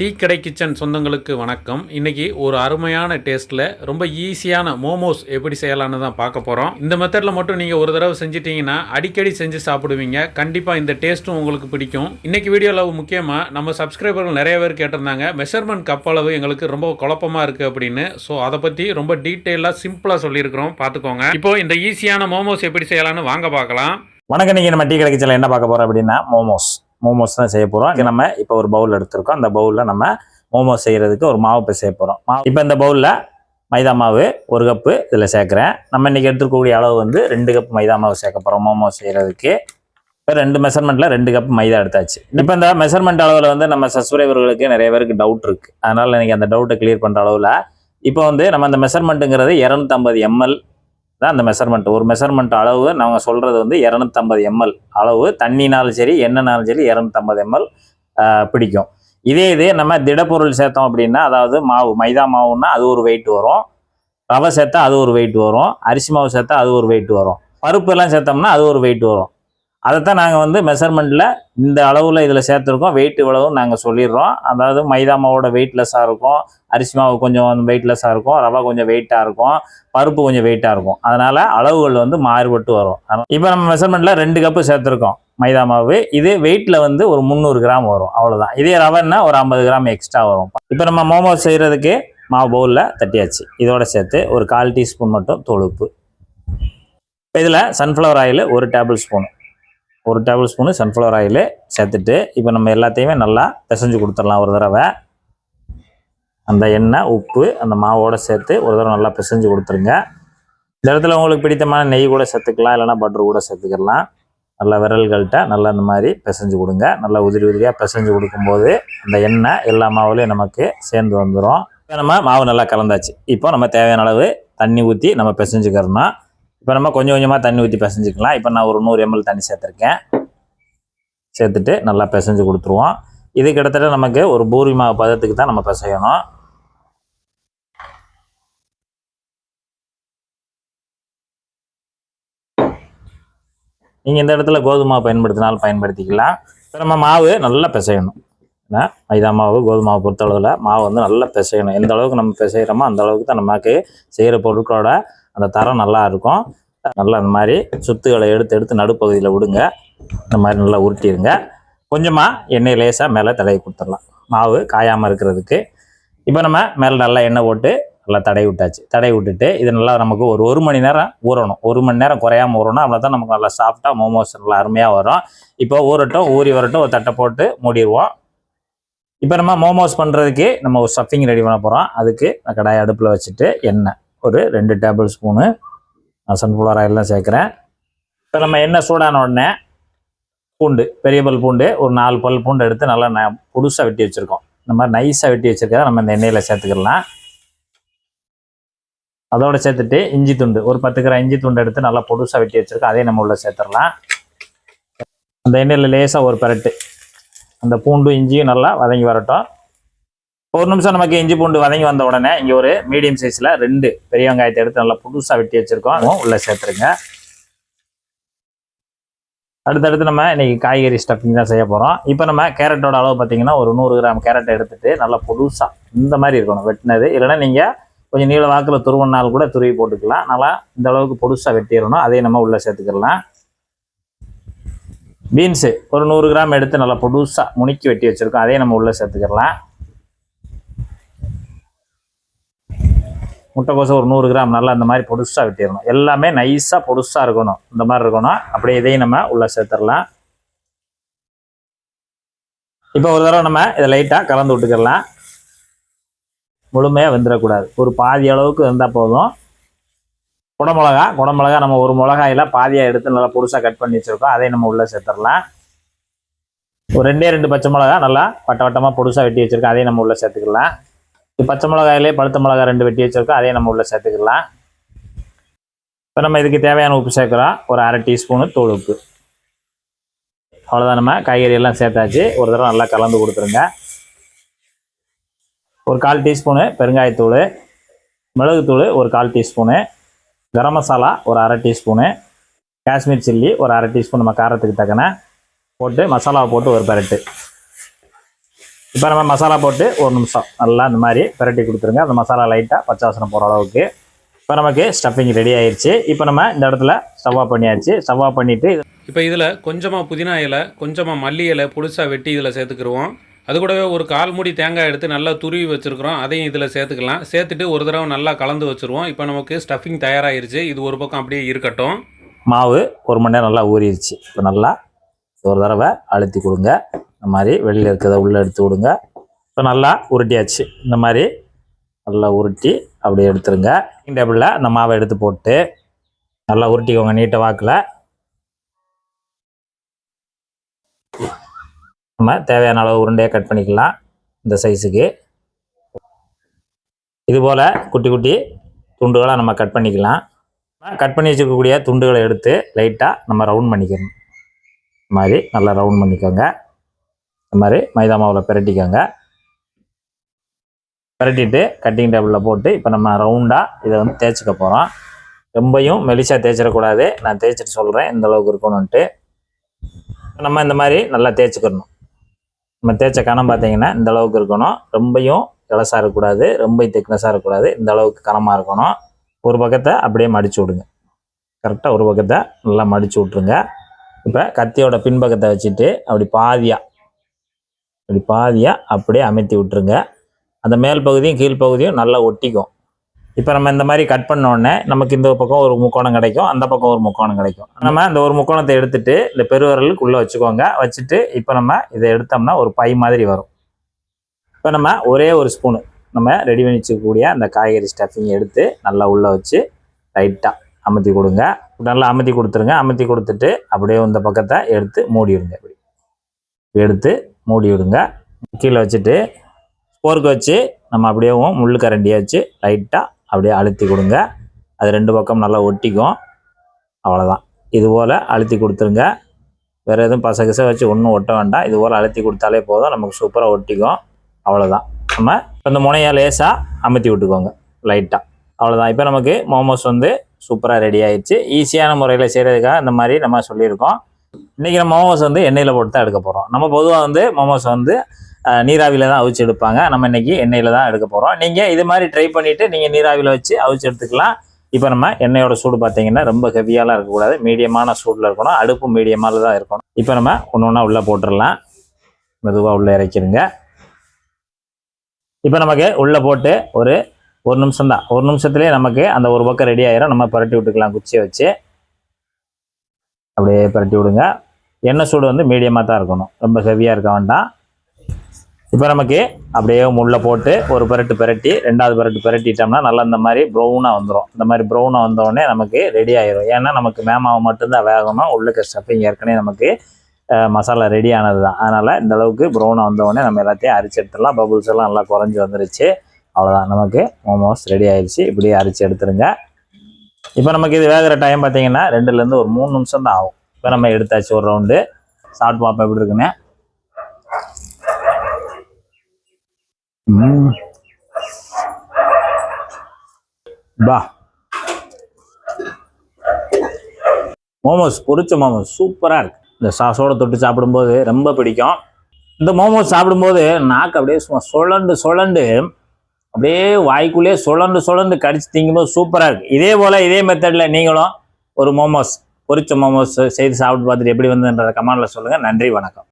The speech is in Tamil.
டீ கடை கிச்சன் சொந்தங்களுக்கு வணக்கம். இன்றைக்கி ஒரு அருமையான டேஸ்ட்டில் ரொம்ப ஈஸியான மோமோஸ் எப்படி செய்யலான்னு தான் பார்க்க போகிறோம் இந்த மெத்தடில் மட்டும் நீங்கள் ஒரு தடவை செஞ்சிட்டிங்கன்னா அடிக்கடி செஞ்சு சாப்பிடுவீங்க. கண்டிப்பாக இந்த டேஸ்ட்டும் உங்களுக்கு பிடிக்கும். இன்றைக்கி வீடியோவில் முக்கியமாக நம்ம சப்ஸ்கிரைபர்கள் நிறைய பேர் கேட்டிருந்தாங்க. மெஷர்மெண்ட் கப் அளவு எங்களுக்கு ரொம்ப குழப்பமாக இருக்குது அப்படின்னு. ஸோ அதை பற்றி ரொம்ப டீட்டெயிலாக சிம்பிளாக சொல்லியிருக்கிறோம். பார்த்துக்கோங்க. இப்போ இந்த ஈஸியான மோமோஸ் எப்படி செய்யலான்னு வாங்க பார்க்கலாம். வணக்கம். நீங்கள் நம்ம டீ கடை கிச்சனில் என்ன பார்க்க போகிறோம் அப்படின்னா மோமோஸ். மோமோஸ் தான் செய்ய போகிறோம் இங்கே நம்ம இப்போ ஒரு பவுல் எடுத்திருக்கோம். அந்த பவுலில் நம்ம மோமோஸ் செய்கிறதுக்கு ஒரு மாவு இப்போ செய்ய போகிறோம் மாவு இப்போ இந்த பவுலில் மைதா மாவு ஒரு கப்பு இதில் சேர்க்குறேன். நம்ம இன்றைக்கி எடுத்துக்கக்கூடிய அளவு வந்து ரெண்டு கப் மைதா மாவு சேர்க்க போகிறோம் மோமோஸ் செய்கிறதுக்கு இப்போ ரெண்டு மெஷர்மெண்ட்டில் ரெண்டு கப் மைதா எடுத்தாச்சு. இப்போ இந்த மெஷர்மெண்ட் அளவில் வந்து நம்ம சப்ஸ்கிரைபர்களுக்கு நிறைய பேருக்கு டவுட் இருக்குது அதனால் இன்றைக்கி அந்த டவுட்டை கிளியர் பண்ணுற அளவில் இப்போ வந்து நம்ம அந்த மெஷர்மெண்ட்டுங்கிறது இரநூத்தம்பது எம்எல் தான் அந்த மெஷர்மெண்ட் ஒரு மெஷர்மெண்ட் அளவு நாங்கள் சொல்கிறது வந்து இரநூத்தம்பது எம்எல் அளவு. தண்ணினாலும் சரி எண்ணெய்னாலும் சரி இரநூத்தம்பது எம்எல் பிடிக்கும். இதே இது நம்ம திடப்பொருள் சேர்த்தோம் அப்படின்னா அதாவது மாவு மைதா மாவுன்னா அது ஒரு வெயிட் வரும். ரவை சேர்த்தா அது ஒரு வெயிட் வரும். அரிசி மாவு சேர்த்தா அது ஒரு வெயிட் வரும். பருப்பு எல்லாம் சேர்த்தோம்னா அது ஒரு வெயிட் வரும். அதைத்தான் நாங்கள் வந்து மெஷர்மெண்ட்டில் இந்த அளவில் இதில் சேர்த்துருக்கோம். வெயிட் இவ்வளவும் நாங்கள் சொல்லிடுறோம். அதாவது மைதா மாவோட வெயிட்லெஸ்ஸாக இருக்கும். அரிசி மாவு கொஞ்சம் வெயிட்லெஸ்ஸாக இருக்கும். ரவை கொஞ்சம் வெயிட்டாக இருக்கும். பருப்பு கொஞ்சம் வெயிட்டாக இருக்கும். அதனால் அளவுகள் வந்து மாறுபட்டு வரும். இப்போ நம்ம மெஷர்மெண்ட்டில் ரெண்டு கப்பு சேர்த்துருக்கோம். மைதா மாவு. இது வெயிட்டில் வந்து ஒரு முந்நூறு கிராம் வரும். அவ்வளோதான் இதே ரவைன்னா ஒரு ஐம்பது கிராம் எக்ஸ்ட்ரா வரும். இப்போ நம்ம மோமோஸ் செய்கிறதுக்கு மாவு பவுலில் தட்டியாச்சு. இதோட சேர்த்து ஒரு கால் டீஸ்பூன் மட்டும் தொழுப்பு. இதில் சன்ஃப்ளவர் ஆயில் ஒரு டேபிள் ஸ்பூன் ஒரு டேபிள் ஸ்பூனு சன்ஃப்ளவர் ஆயில் சேர்த்துட்டு இப்போ நம்ம எல்லாத்தையுமே நல்லா பிசைஞ்சு கொடுத்துடலாம் ஒரு தடவை. அந்த எண்ணெய் உப்பு அந்த மாவோடு சேர்த்து ஒரு தடவை நல்லா பிசைஞ்சு கொடுத்துருங்க. இந்த இடத்துல உங்களுக்கு பிடித்தமான நெய் கூட சேர்த்துக்கலாம் இல்லைனா பட்டர் கூட சேர்த்துக்கலாம். நல்லா விரல்கள்கிட்ட நல்லா இந்த மாதிரி பிசைஞ்சு கொடுங்க. நல்லா உதிரி உதிரியாக பிசைஞ்சு கொடுக்கும்போது அந்த எண்ணெய் எல்லா மாவுலையும் நமக்கு சேர்ந்து வந்துடும் இப்போ நம்ம மாவு நல்லா கலந்தாச்சு. இப்போ நம்ம தேவையான அளவு தண்ணி ஊற்றி நம்ம பிசைஞ்சுக்கிறோம்னா இப்போ நம்ம கொஞ்சம் கொஞ்சமாக தண்ணி ஊற்றி பிசைஞ்சிக்கலாம். இப்போ நான் ஒரு நூறு எம்எல் தண்ணி சேர்த்துருக்கேன். சேர்த்துட்டு நல்லா பிசைஞ்சு கொடுத்துருவோம். இது கிட்டத்தட்ட நமக்கு ஒரு பூரி மாவு பதத்துக்கு தான் நம்ம பிசையணும். நீங்கள் இந்த இடத்துல கோதுமை மாவு பயன்படுத்தினாலும் பயன்படுத்திக்கலாம். இப்போ நம்ம மாவு நல்லா பிசையணும். ஏன்னா மைதா மாவு கோதுமை மாவு பொறுத்தளவில் மாவு வந்து நல்லா பிசையணும். எந்த அளவுக்கு நம்ம பிசைகிறோமோ அந்த அளவுக்கு தான் நமக்கு செய்கிற பொருட்களோட அந்த தரம் நல்லா இருக்கும் நல்லா இந்த மாதிரி சுத்துகளை எடுத்து எடுத்து நடுப்பகுதியில் விடுங்க. இந்த மாதிரி நல்லா உருட்டிடுங்க. கொஞ்சமாக எண்ணெய் லேசாக மேலே தடவி கொடுத்துடலாம். மாவு காயாமல் இருக்கிறதுக்கு. இப்போ நம்ம மேலே நல்லா எண்ணெய் போட்டு நல்லா தடவி விட்டாச்சு. தடவி விட்டுட்டு இது நல்லா நமக்கு ஒரு ஒரு மணி நேரம் ஊறணும். ஒரு மணி நேரம் குறையாம ஊறணும். அவ்வளோ தான் நமக்கு நல்லா சாஃப்டாக மோமோஸ் நல்லா அருமையாக வரும். இப்போ ஊறட்டும் ஊறி வரட்டும் ஒரு தட்டை போட்டு மூடிடுவோம். இப்போ நம்ம மோமோஸ் பண்ணுறதுக்கு நம்ம ஒரு ஸ்டஃபிங் ரெடி பண்ண போகிறோம் அதுக்கு நான் கடாயை அடுப்பில் வச்சுட்டு எண்ணெய். ஒரு ரெண்டு டேபிள் ஸ்பூனு. சன்ஃப்ளவர் ஆயிலெலாம் சேர்க்குறேன். இப்போ நம்ம எண்ணெய் சூடான உடனே பூண்டு பெரிய பல் பூண்டு ஒரு நாலு பல் பூண்டு எடுத்து நல்லா ந புதுசாக வெட்டி வச்சுருக்கோம். இந்த மாதிரி நைஸாக வெட்டி வச்சுருக்கதை நம்ம இந்த எண்ணெயில் சேர்த்துக்கலாம். அதோட சேர்த்துட்டு இஞ்சி துண்டு ஒரு பத்து கிராம் இஞ்சி துண்டு எடுத்து நல்லா பொடுசாக வெட்டி வச்சுருக்கோம். அதையும் நம்ம உள்ளே சேர்த்துடலாம். அந்த எண்ணெயில் லேசாக ஒரு பரட்டு. அந்த பூண்டும் இஞ்சியும் நல்லா வதங்கி வரட்டும். ஒரு நிமிஷம் நமக்கு இஞ்சி பூண்டு வதங்கி வந்த உடனே இங்கே ஒரு மீடியம் சைஸில் ரெண்டு பெரிய வெங்காயத்தை எடுத்து நல்லா புதுசாக வெட்டி வச்சுருக்கோம். அதுவும் உள்ளே சேர்த்துருங்க. அடுத்தடுத்து நம்ம இன்றைக்கி காய்கறி ஸ்டஃபிங் தான் செய்ய போகிறோம் இப்போ நம்ம கேரட்டோட அளவு பார்த்தீங்கன்னா ஒரு நூறு கிராம் கேரட்டை எடுத்துட்டு நல்லா புதுசாக இந்த மாதிரி இருக்கணும் வெட்டினது. இல்லைன்னா நீங்கள் கொஞ்சம் நீள வாக்கில் துருவனால் கூட துருவி போட்டுக்கலாம். நல்லா இந்த அளவுக்கு பொடுசாக வெட்டிடணும். அதையும் நம்ம உள்ளே சேர்த்துக்கலாம். பீன்ஸு ஒரு நூறு கிராம் எடுத்து நல்லா பொடுசாக முனிக்கி வெட்டி வச்சுருக்கோம். அதையும் நம்ம உள்ளே சேர்த்துக்கலாம். முட்டைக்கோசை ஒரு நூறு கிராம் நல்லா இந்த மாதிரி பொடுசாக வெட்டிடணும். எல்லாமே நைஸாக பொடுசாக இருக்கணும். இந்த மாதிரி இருக்கணும் அப்படியே இதையும் நம்ம உள்ளே சேர்த்துடலாம். இப்போ ஒரு தடவை நம்ம இதை லைட்டாக கலந்து விட்டுக்கிடலாம். முழுமையாக வெந்துடக்கூடாது. ஒரு பாதி அளவுக்கு வந்தால் போதும். குடமிளகா குடமிளகா நம்ம ஒரு மிளகாயில் பாதியாக எடுத்து நல்லா பொடுசாக கட் பண்ணி வச்சுருக்கோம். அதையும் நம்ம உள்ளே சேர்த்துடலாம். ஒரு ரெண்டே ரெண்டு பச்சை மிளகா நல்லா வட்ட வட்டமாக பொடுசாக வெட்டி வச்சுருக்கோம். அதையும் நம்ம உள்ளே சேர்த்துக்கலாம் இது பச்சை மிளகாயிலே பழுத்த மிளகா ரெண்டு வெட்டி வச்சுருக்கோம். அதையும் நம்ம உள்ளே சேர்த்துக்கலாம். இப்போ நம்ம இதுக்கு தேவையான உப்பு சேர்க்குறோம். ஒரு அரை டீஸ்பூனு தூள் உப்பு. அவ்வளோதான் நம்ம காய்கறி எல்லாம் சேர்த்தாச்சு. ஒரு தடவை நல்லா கலந்து கொடுத்துருங்க. ஒரு கால் டீஸ்பூனு பெருங்காயத்தூள் மிளகுத்தூள் ஒரு கால் டீஸ்பூனு கரம் மசாலா ஒரு அரை டீஸ்பூனு காஷ்மீர் சில்லி ஒரு அரை டீஸ்பூன் நம்ம காரத்துக்கு தக்கன போட்டு மசாலாவை போட்டு ஒரு பரட்டு. இப்போ நம்ம மசாலா போட்டு ஒரு நிமிஷம் நல்லா இந்த மாதிரி பிரட்டி கொடுத்துருங்க. அந்த மசாலா லைட்டாக பச்சை வாசனை போகிற அளவுக்கு. இப்போ நமக்கு ஸ்டஃபிங் ரெடி ஆயிருச்சு. இப்போ நம்ம இந்த இடத்துல ஸ்டவ் பண்ணியாச்சு. ஸ்டவ் பண்ணிவிட்டு இப்போ இதில் கொஞ்சமாக புதினா இலை கொஞ்சமாக மல்லி இலை புதுசாக வெட்டி இதில் சேர்த்துக்கிருவோம். அது கூடவே ஒரு கால் மூடி தேங்காய் எடுத்து நல்லா துருவி வச்சுருக்கிறோம். அதையும் இதில் சேர்த்துக்கலாம். சேர்த்துட்டு ஒரு தடவை நல்லா கலந்து வச்சுருவோம். இப்போ நமக்கு ஸ்டஃபிங் தயாராகிருச்சு இது ஒரு பக்கம் அப்படியே இருக்கட்டும். மாவு ஒரு மணி நேரம் நல்லா ஊறிடுச்சு இப்போ நல்லா ஒரு தடவை அழுத்தி கொடுங்க. இந்த மாதிரி வெளியில் இருக்கிறத உள்ளே எடுத்து விடுங்க. இப்போ நல்லா உருட்டியாச்சு. இந்த மாதிரி நல்லா உருட்டி அப்படியே எடுத்துருங்க. டேபிளில் அந்த மாவை எடுத்து போட்டு நல்லா உருட்டிக்கோங்க நீட்டை வாக்கில். நம்ம தேவையான அளவு உருண்டையாக கட் பண்ணிக்கலாம் இந்த சைஸுக்கு இதுபோல் குட்டி குட்டி துண்டுகளாக நம்ம கட் பண்ணிக்கலாம். கட் பண்ணி வச்சுருக்கக்கூடிய துண்டுகளை எடுத்து லைட்டாக நம்ம ரவுண்ட் பண்ணிக்கணும். இந்த மாதிரி நல்லா ரவுண்ட் பண்ணிக்கோங்க. இந்த மாதிரி மைதா மாவில் பிரட்டிக்கோங்க. பிரட்டிட்டு கட்டிங் டேபிளில் போட்டு இப்போ நம்ம ரவுண்டாக இதை வந்து தேய்ச்சிக்க போகிறோம் ரொம்பையும் மெலிசாக தேய்ச்சிடக்கூடாது. நான் தேய்ச்சிட்டு சொல்கிறேன் இந்த அளவுக்கு இருக்கணும்ன்ட்டு. நம்ம இந்த மாதிரி நல்லா தேய்ச்சிக்கிறணும் நம்ம தேய்ச்ச கணம் பார்த்தீங்கன்னா இந்த அளவுக்கு இருக்கணும். ரொம்பையும் இலசாக இருக்கக்கூடாது. ரொம்ப திக்னஸாக இருக்கக்கூடாது. இந்த அளவுக்கு கனமாக இருக்கணும். ஒரு பக்கத்தை அப்படியே மடிச்சு விடுங்க. கரெக்டாக ஒரு பக்கத்தை நல்லா மடிச்சு விட்ருங்க இப்போ கத்தியோட பின்பக்கத்தை வச்சுட்டு அப்படி பாதியாக அப்படி பாதியாக அப்படியே அமைத்து விட்டுருங்க. அந்த மேல் பகுதியும் கீழ் பகுதியும் நல்லா ஒட்டிக்கும். இப்போ நம்ம இந்த மாதிரி கட் பண்ணோடனே நமக்கு இந்த பக்கம் ஒரு முக்கோணம் கிடைக்கும் அந்த பக்கம் ஒரு முக்கோணம் கிடைக்கும். நம்ம அந்த ஒரு முக்கோணத்தை எடுத்துட்டு இந்த பெருவரலுக்குள்ளே வச்சுக்கோங்க. வச்சுட்டு இப்போ நம்ம இதை எடுத்தோம்னா ஒரு பை மாதிரி வரும். இப்போ நம்ம ஒரே ஒரு ஸ்பூனு நம்ம ரெடி பண்ணி வச்சுக்கக்கூடிய அந்த காய்கறி ஸ்டஃபிங் எடுத்து நல்லா உள்ளே வச்சு லைட்டாக அமுத்தி கொடுங்க. நல்லா அமுத்தி கொடுத்துருங்க. அமுத்தி கொடுத்துட்டு அப்படியே இந்த பக்கத்தை எடுத்து மூடிடுங்க. இப்படி எடுத்து மூடி விடுங்க கீழே வச்சுட்டு ஸ்போர்க்கு வச்சு நம்ம அப்படியே முள் கரண்டியை வச்சு லைட்டாக அப்படியே அழுத்தி கொடுங்க. அது ரெண்டு பக்கம் நல்லா ஒட்டிக்கும். அவ்வளோதான் இது போல் அழுத்தி கொடுத்துருங்க. வேறு எதுவும் பசகச வச்சு ஒன்றும் ஒட்ட வேண்டாம். இது போல் அழுத்தி கொடுத்தாலே போதும். நமக்கு சூப்பராக ஒட்டிக்கும். அவ்வளோதான் நம்ம இப்போ இந்த முனையை லேசாக அமுத்தி விட்டுக்கோங்க. லைட்டாக அவ்வளோதான் இப்போ நமக்கு மோமோஸ் வந்து சூப்பராக ரெடி ஆயிடுச்சு. ஈஸியான முறையில் செய்கிறதுக்காக இந்த மாதிரி நம்ம சொல்லியிருக்கோம். இன்றைக்கி நம்ம மோமோஸ் வந்து எண்ணெயில் போட்டு தான் எடுக்க போகிறோம் நம்ம பொதுவாக வந்து மோமோஸ் வந்து நீராவியில் தான் அவிச்சு எடுப்பாங்க. நம்ம இன்றைக்கி எண்ணெயில் தான் எடுக்க போகிறோம் நீங்கள் இது மாதிரி ட்ரை பண்ணிவிட்டு நீங்கள் நீராவியில் வச்சு அவிச்சு எடுத்துக்கலாம். இப்போ நம்ம எண்ணெயோட சூடு பார்த்தீங்கன்னா ரொம்ப ஹெவியாலாம் இருக்கக்கூடாது. மீடியமான சூடில் இருக்கணும். அடுப்பு மீடியமாக தான் இருக்கணும். இப்போ நம்ம ஒன்று ஒன்றா உள்ளே போட்டுடலாம். மெதுவாக உள்ளே இறக்கிடுங்க இப்போ நமக்கு உள்ளே போட்டு ஒரு ஒரு நிமிஷம் தான் ஒரு நிமிஷத்துலேயே நமக்கு அந்த ஒரு பக்கம் ரெடி ஆயிரும். நம்ம பரட்டி விட்டுக்கலாம் குச்சியை வச்சு. அப்படியே பரட்டி விடுங்க. எண்ணெய் சூடு வந்து மீடியமாக தான் இருக்கணும். ரொம்ப ஹெவியாக இருக்க வேண்டாம். இப்போ நமக்கு அப்படியே முள்ளை போட்டு ஒரு பரட்டு பரட்டி ரெண்டாவது பரட்டு பரட்டிட்டோம்னா நல்லா இந்த மாதிரி ப்ரௌனாக வந்துடும் இந்த மாதிரி ப்ரௌனாக வந்தோடனே நமக்கு ரெடி ஆயிரும். ஏன்னா நமக்கு மேமாவை மட்டும்தான் வேகணும். உள்ளுக்கு ஸ்டஃபிங் ஏற்கனவே நமக்கு மசாலா ரெடி ஆனது தான் அதனால் இந்த அளவுக்கு ப்ரௌனாக வந்தோடனே நம்ம எல்லாத்தையும் அரிச்சு எடுத்துடலாம். பபுள்ஸ் எல்லாம் நல்லா குறைஞ்சி வந்துருச்சு. அவ்வளோதான் நமக்கு மோமோஸ் ரெடி ஆயிடுச்சு. இப்படியே அரிச்சு எடுத்துருங்க. இப்போ நமக்கு இது வேகிற டைம் பார்த்தீங்கன்னா ரெண்டுலேருந்து ஒரு மூணு நிமிஷம் தான் ஆகும். இப்போ நம்ம எடுத்தாச்சு ஒரு ரவுண்டு சாப்பிட்டு பார்ப்போம் எப்படி இருக்குன்னு. பா. மோமோஸ் பொரிச்ச மோமோஸ் சூப்பராக இருக்கு. இந்த சாஸோட தொட்டு சாப்பிடும்போது ரொம்ப பிடிக்கும். இந்த மோமோஸ் சாப்பிடும்போது நாக்கு அப்படியே சும்மா சுழண்டு சுழண்டு அப்படியே வாய்க்குள்ளேயே சுழண்டு சுழண்டு கடிச்சு திங்கும்போது சூப்பராக இருக்குது இதே போல் இதே மெத்தடில் நீங்களும் ஒரு மோமோஸ் பொரிச்ச மோமோஸ் செய்து சாப்பிட்டு பார்த்துட்டு எப்படி வந்துன்றத கமெண்டில் சொல்லுங்கள் நன்றி வணக்கம்.